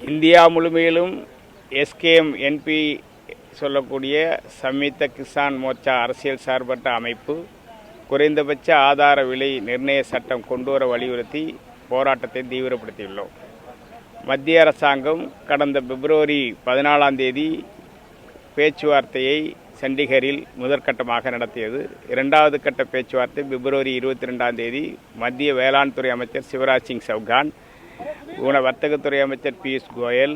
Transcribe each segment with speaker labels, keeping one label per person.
Speaker 1: India முழுமையிலும் SKM NP சொல்லக்கூடிய சம்யுக்த கிசான் மோர்ச்சா அரசியல் சார்பற்ற அமைப்பு குறைந்தபட்ச ஆதார விலை நிர்ணய சட்டம் கொண்டுவர வலியுறுத்தி போராட்டத்தை தீவிரப்படுத்தியுள்ளோம். மத்திய அரசாங்கம் கடந்த பிப்ரவரி பதினாலாம் தேதி பேச்சுவார்த்தையை சண்டிகரில் முதற்கட்டமாக நடத்தியது. இரண்டாவது கட்ட பேச்சுவார்த்தை பிப்ரவரி இருபத்தி ரெண்டாம் தேதி மத்திய வேளாண் துறை அமைச்சர் சிவராஜ் சிங் சௌகான் உண வர்த்தகத்துறை அமைச்சர் பியூஷ் கோயல்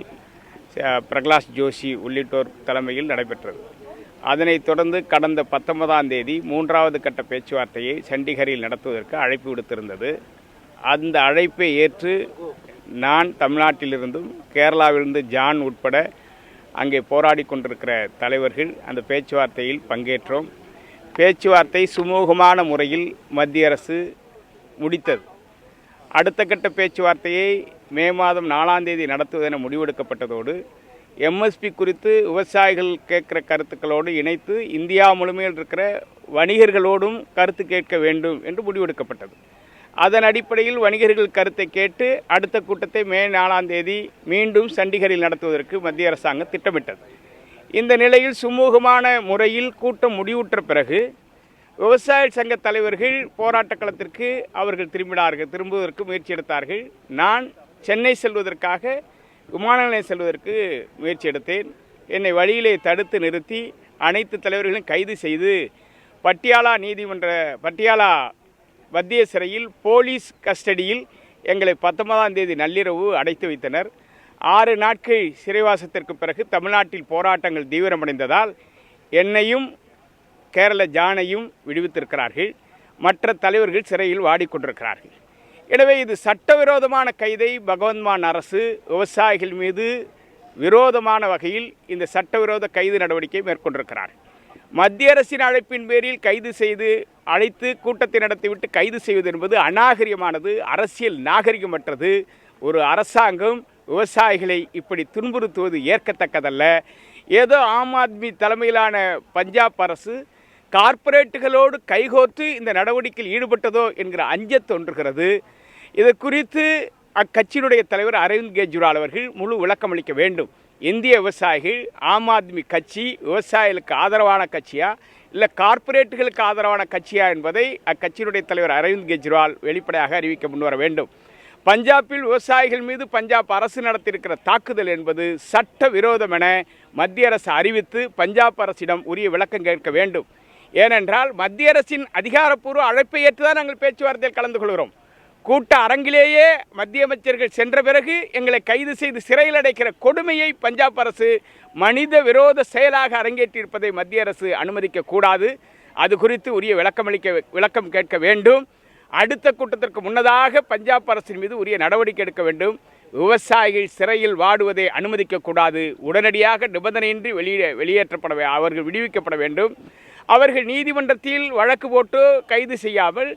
Speaker 1: பிரகலாஷ் ஜோஷி உள்ளிட்டோர் தலைமையில் நடைபெற்றது. அதனைத் தொடர்ந்து கடந்த பத்தொன்பதாம் தேதி மூன்றாவது கட்ட பேச்சுவார்த்தையை சண்டிகரில் நடத்துவதற்கு அழைப்பு விடுத்திருந்தது. அந்த அழைப்பை ஏற்று நான் தமிழ்நாட்டிலிருந்தும் கேரளாவிலிருந்து ஜான் உட்பட அங்கே போராடி கொண்டிருக்கிற தலைவர்கள் அந்த பேச்சுவார்த்தையில் பங்கேற்றோம். பேச்சுவார்த்தை சுமூகமான முறையில் மத்திய அரசு முடித்தது. அடுத்த கட்ட பேச்சுவார்த்தையை மே மாதம் நாலாம் தேதி நடத்துவதென முடிவெடுக்கப்பட்டதோடு எம்எஸ்பி குறித்து விவசாயிகள் கேட்குற கருத்துக்களோடு இணைத்து இந்தியா முழுமையில் இருக்கிற வணிகர்களோடும் கருத்து கேட்க வேண்டும் என்று முடிவெடுக்கப்பட்டது. அதன் அடிப்படையில் வணிகர்கள் கருத்தை கேட்டு அடுத்த கூட்டத்தை மே நாலாம் தேதி மீண்டும் சண்டிகரில் நடத்துவதற்கு மத்திய அரசாங்கம் திட்டமிட்டது. இந்த நிலையில் சுமூகமான முறையில் கூட்டம் முடிவுற்ற பிறகு விவசாய சங்க தலைவர்கள் போராட்ட களத்திற்கு அவர்கள் திரும்பினார்கள் திரும்புவதற்கு முயற்சி எடுத்தார்கள். நான் சென்னை செல்வதற்காக விமான நிலையம் செல்வதற்கு முயற்சி எடுத்தேன். என்னை வழியிலே தடுத்து நிறுத்தி அனைத்து தலைவர்களையும் கைது செய்து பட்டியாலா நீதிமன்ற பட்டியாலா மத்திய சிறையில் போலீஸ் கஸ்டடியில் எங்களை பத்தொன்பதாம் தேதி நள்ளிரவு அடைத்து வைத்தனர். ஆறு நாட்கள் சிறைவாசத்திற்கு பிறகு தமிழ்நாட்டில் போராட்டங்கள் தீவிரமடைந்ததால் என்னையும் கேரள ஜானையும் விடுவித்திருக்கிறார்கள். மற்ற தலைவர்கள் சிறையில் வாடிக்கொண்டிருக்கிறார்கள். எனவே இது சட்டவிரோதமான கைதை பகவந்த்மான் அரசு விவசாயிகள் மீது விரோதமான வகையில் இந்த சட்டவிரோத கைது நடவடிக்கை மேற்கொண்டிருக்கிறார். மத்திய அரசின் அழைப்பின் பேரில் கைது செய்து அழைத்து கூட்டத்தை நடத்திவிட்டு கைது செய்வது என்பது அநாகரியமானது அரசியல் நாகரிகமற்றது. ஒரு அரசாங்கம் விவசாயிகளை இப்படி துன்புறுத்துவது ஏற்கத்தக்கதல்ல. ஏதோ ஆம் ஆத்மி தலைமையிலான பஞ்சாப் அரசு கார்ப்பரேட்டுகளோடு கைகோர்த்து இந்த நடவடிக்கையில் ஈடுபட்டதோ என்கிற அஞ்சத் தோன்றுகிறது. இது குறித்து அக்கட்சியினுடைய தலைவர் அரவிந்த் கெஜ்ரிவால் அவர்கள் முழு விளக்கம் அளிக்க வேண்டும். இந்திய விவசாயிகள் ஆம் ஆத்மி கட்சி விவசாயிகளுக்கு ஆதரவான கட்சியா இல்லை கார்ப்பரேட்டுகளுக்கு ஆதரவான கட்சியா என்பதை அக்கட்சியினுடைய தலைவர் அரவிந்த் கெஜ்ரிவால் வெளிப்படையாக அறிவிக்க முன்வர வேண்டும். பஞ்சாபில் விவசாயிகள் மீது பஞ்சாப் அரசு நடத்தியிருக்கிற தாக்குதல் என்பது சட்ட விரோதம் என மத்திய அரசு அறிவித்து பஞ்சாப் அரசிடம் உரிய விளக்கம் கேட்க வேண்டும். ஏனென்றால் மத்திய அரசின் அதிகாரப்பூர்வ அழைப்பை ஏற்றுதான் நாங்கள் பேச்சுவார்த்தையில் கலந்து கொள்கிறோம். கூட்ட அரங்கிலேயே மத்திய அமைச்சர்கள் சென்ற பிறகு எங்களை கைது செய்து சிறையில் அடைக்கிற கொடுமையை பஞ்சாப் அரசு மனித விரோத செயலாக அரங்கேற்றியிருப்பதை மத்திய அரசு அனுமதிக்க கூடாது. அது குறித்து உரிய விளக்கமளிக்க விளக்கம் கேட்க வேண்டும். அடுத்த கூட்டத்திற்கு முன்னதாக பஞ்சாப் அரசின் மீது உரிய நடவடிக்கை எடுக்க வேண்டும். விவசாயிகள் சிறையில் வாடுவதை அனுமதிக்கக்கூடாது உடனடியாக நிபந்தனையின்றி வெளியே வெளியேற்றப்பட அவர்கள் விடுவிக்கப்பட வேண்டும். அவர்கள் நீதிமன்றத்தில் வழக்கு போட்டு கைது செய்யாமல்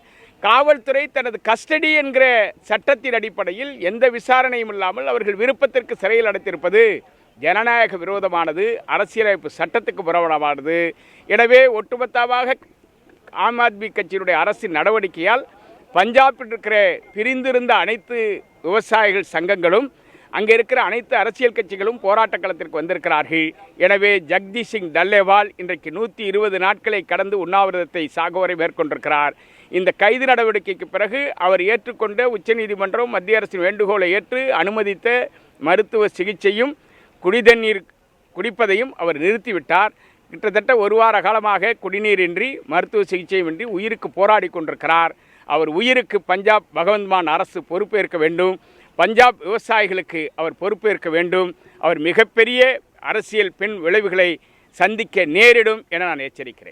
Speaker 1: காவல்துறை தனது கஸ்டடி என்கிற சட்டத்தின் அடிப்படையில் எந்த விசாரணையும் இல்லாமல் அவர்கள் விருப்பத்திற்கு சிறையில் அடைத்திருப்பது ஜனநாயக விரோதமானது அரசியலமைப்பு சட்டத்துக்கு புறவனமானது எனவே ஒட்டுமொத்தமாக ஆம் ஆத்மி கட்சியினுடைய அரசின் நடவடிக்கையால் பஞ்சாபில் இருக்கிற பிரிந்திருந்த அனைத்து விவசாயிகள் சங்கங்களும் அங்கே இருக்கிற அனைத்து அரசியல் கட்சிகளும் போராட்ட களத்திற்கு வந்திருக்கிறார்கள். எனவே ஜக்தீஷ் சிங் டல்லேவால் இன்றைக்கு நூற்றி இருபது நாட்களை கடந்து உண்ணாவிரதத்தை சாகுவரை மேற்கொண்டிருக்கிறார். இந்த கைது நடவடிக்கைக்கு பிறகு அவர் ஏற்றுக்கொண்ட உச்சநீதிமன்றம் மத்திய அரசின் வேண்டுகோளை ஏற்று அனுமதித்த மருத்துவ சிகிச்சையும் குடிதண்ணீர் குடிப்பதையும் அவர் நிறுத்திவிட்டார். கிட்டத்தட்ட ஒரு வார காலமாக குடிநீரின்றி மருத்துவ சிகிச்சையுமின்றி உயிருக்கு போராடி கொண்டிருக்கிறார். அவர் உயிருக்கு பஞ்சாப் பகவந்த்மான் அரசு பொறுப்பேற்க வேண்டும். பஞ்சாப் விவசாயிகளுக்கு அவர் பொறுப்பேற்க வேண்டும். அவர் மிகப்பெரிய அரசியல் பின் விளைவுகளை சந்திக்க நேரிடும் என நான் எச்சரிக்கிறேன்.